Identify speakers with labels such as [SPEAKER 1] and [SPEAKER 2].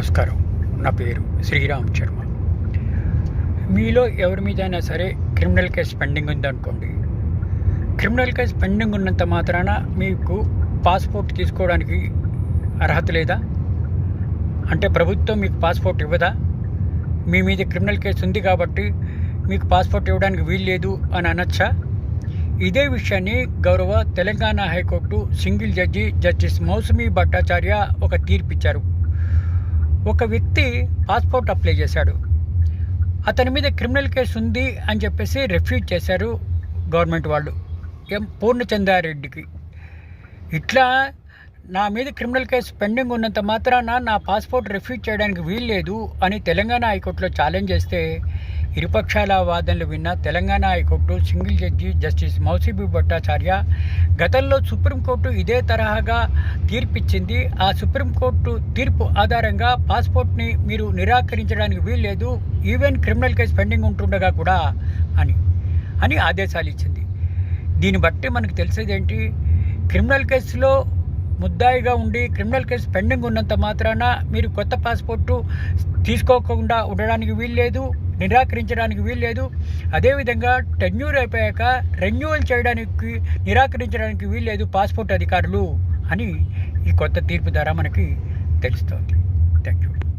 [SPEAKER 1] నమస్కారం. నా పేరు శ్రీరామ్ శర్మ. మీలో ఎవరి మీదైనా సరే క్రిమినల్ కేసు పెండింగ్ ఉందనుకోండి. క్రిమినల్ కేసు పెండింగ్ ఉన్నంత మాత్రాన మీకు పాస్పోర్ట్ తీసుకోవడానికి అర్హత లేదా? అంటే ప్రభుత్వం మీకు పాస్పోర్ట్ ఇవ్వదా? మీ మీద క్రిమినల్ కేసు ఉంది కాబట్టి మీకు పాస్పోర్ట్ ఇవ్వడానికి వీలు లేదు అని అనొచ్చా? ఇదే విషయాన్ని గౌరవ Telangana high court single judge justice Moushumi Bhattacharya ఒక తీర్పిచ్చారు. ఒక వ్యక్తి పాస్పోర్ట్ అప్లై చేశాడు. అతని మీద క్రిమినల్ కేసు ఉంది అని చెప్పేసి రిఫ్యూజ్ చేశారు గవర్నమెంట్ వాళ్ళు. ఎం పూర్ణచంద్రారెడ్డికి. ఇట్లా నా మీద క్రిమినల్ కేసు పెండింగ్ ఉన్నంత మాత్రాన నా పాస్పోర్ట్ రిఫ్యూజ్ చేయడానికి వీల్లేదు అని తెలంగాణ హైకోర్టులో ఛాలెంజ్ చేస్తే ఇరుపక్షాల వాదనలు విన్న Telangana high court single judge justice Moushumi Bhattacharya గతంలో సుప్రీంకోర్టు ఇదే తరహాగా తీర్పిచ్చింది. ఆ సుప్రీంకోర్టు తీర్పు ఆధారంగా పాస్పోర్ట్ని మీరు నిరాకరించడానికి వీల్లేదు. ఈవెన్ క్రిమినల్ కేసు పెండింగ్ ఉంటుండగా కూడా అని అని ఆదేశాలు ఇచ్చింది. దీన్ని బట్టి మనకు తెలిసేది ఏంటి క్రిమినల్ కేసులో ముద్దాయిగా ఉండి క్రిమినల్ కేసు పెండింగ్ ఉన్నంత మాత్రాన మీరు కొత్త పాస్పోర్టు తీసుకోకుండా ఉండడానికి వీల్లేదు. నిరాకరించడానికి వీల్లేదు. అదేవిధంగా టెన్యూర్ అయిపోయాక రెన్యువల్ చేయడానికి నిరాకరించడానికి వీల్లేదు పాస్పోర్ట్ అధికారులు అని ఈ కొత్త తీర్పు ద్వారా మనకి తెలుస్తోంది. Thank you